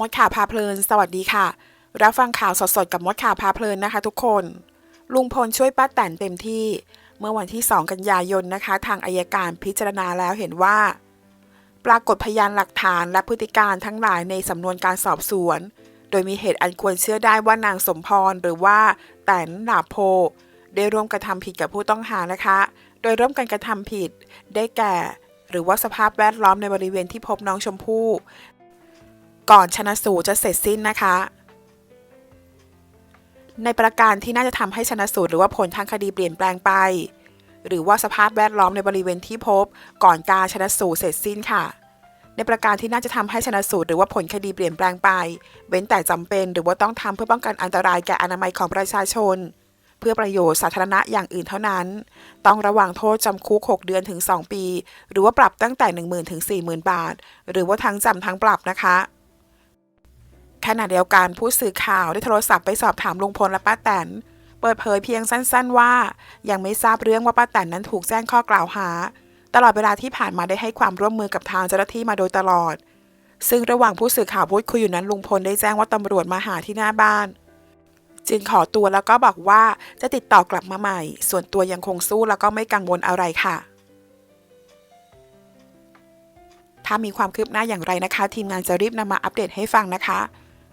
มดข่าวพาเพลิน สวัสดีค่ะ รับฟังข่าวสดๆ กับมดข่าวพาเพลินนะคะ ทุกคน ลุงพลช่วยป้าแตนเต็มที่ เมื่อวันที่ 2 กันยายนนะคะ ทางอายการพิจารณาแล้วเห็นว่า ปรากฏพยานหลักฐานและพฤติการทั้งหลายในสำนวนการสอบสวน โดยมีเหตุอันควรเชื่อได้ว่านางสมพรหรือว่าแตนหลาโพ ได้ร่วมกระทำผิดกับผู้ต้องหานะคะ โดยร่วมกันกระทำผิดได้แก่หรือว่าสภาพแวดล้อมในบริเวณที่พบน้องชมพู่ ก่อนชนะสูตรจะเสร็จสิ้นนะคะ ในประการที่น่าจะทำให้ชนะสูตรหรือว่าผลทางคดีเปลี่ยนแปลงไป หรือว่าสภาพแวดล้อมในบริเวณที่พบ ก่อนการชนะสูตรเสร็จสิ้นค่ะ ในประการที่น่าจะทำให้ชนะสูตรหรือว่าผลคดีเปลี่ยนแปลงไป เว้นแต่จำเป็นหรือว่าต้องทำเพื่อป้องกันอันตรายแก่อนามัยของประชาชน เพื่อประโยชน์สาธารณะอย่างอื่นเท่านั้น ต้องระวังโทษจำคุก 6 เดือนถึง 2 ปี หรือว่าปรับตั้งแต่ 10,000ถึง40,000 บาท หรือว่าทั้งจำทั้งปรับนะคะ ขณะเดียวกันผู้สื่อข่าวได้โทรศัพท์ไปสอบถามลุงพลและป้าแตน เปิดเผยเพียงสั้น ๆ ว่า ยังไม่ทราบเรื่องว่าป้าแตนนั้นถูกแจ้งข้อกล่าวหา ตลอดเวลาที่ผ่านมาได้ให้ความร่วมมือกับทางเจ้าหน้าที่มาโดยตลอด ซึ่งระหว่างผู้สื่อข่าวพูดคุยอยู่นั้นลุงพลได้แจ้งว่าตำรวจมาหาที่หน้าบ้าน จึงขอตัวแล้วก็บอกว่าจะติดต่อกลับมาใหม่ ส่วนตัวยังคงสู้แล้วก็ไม่กังวลอะไรค่ะ ถ้ามีความคืบหน้าอย่างไรนะคะ ทีมงานจะรีบนำมาอัปเดตให้ฟังนะคะ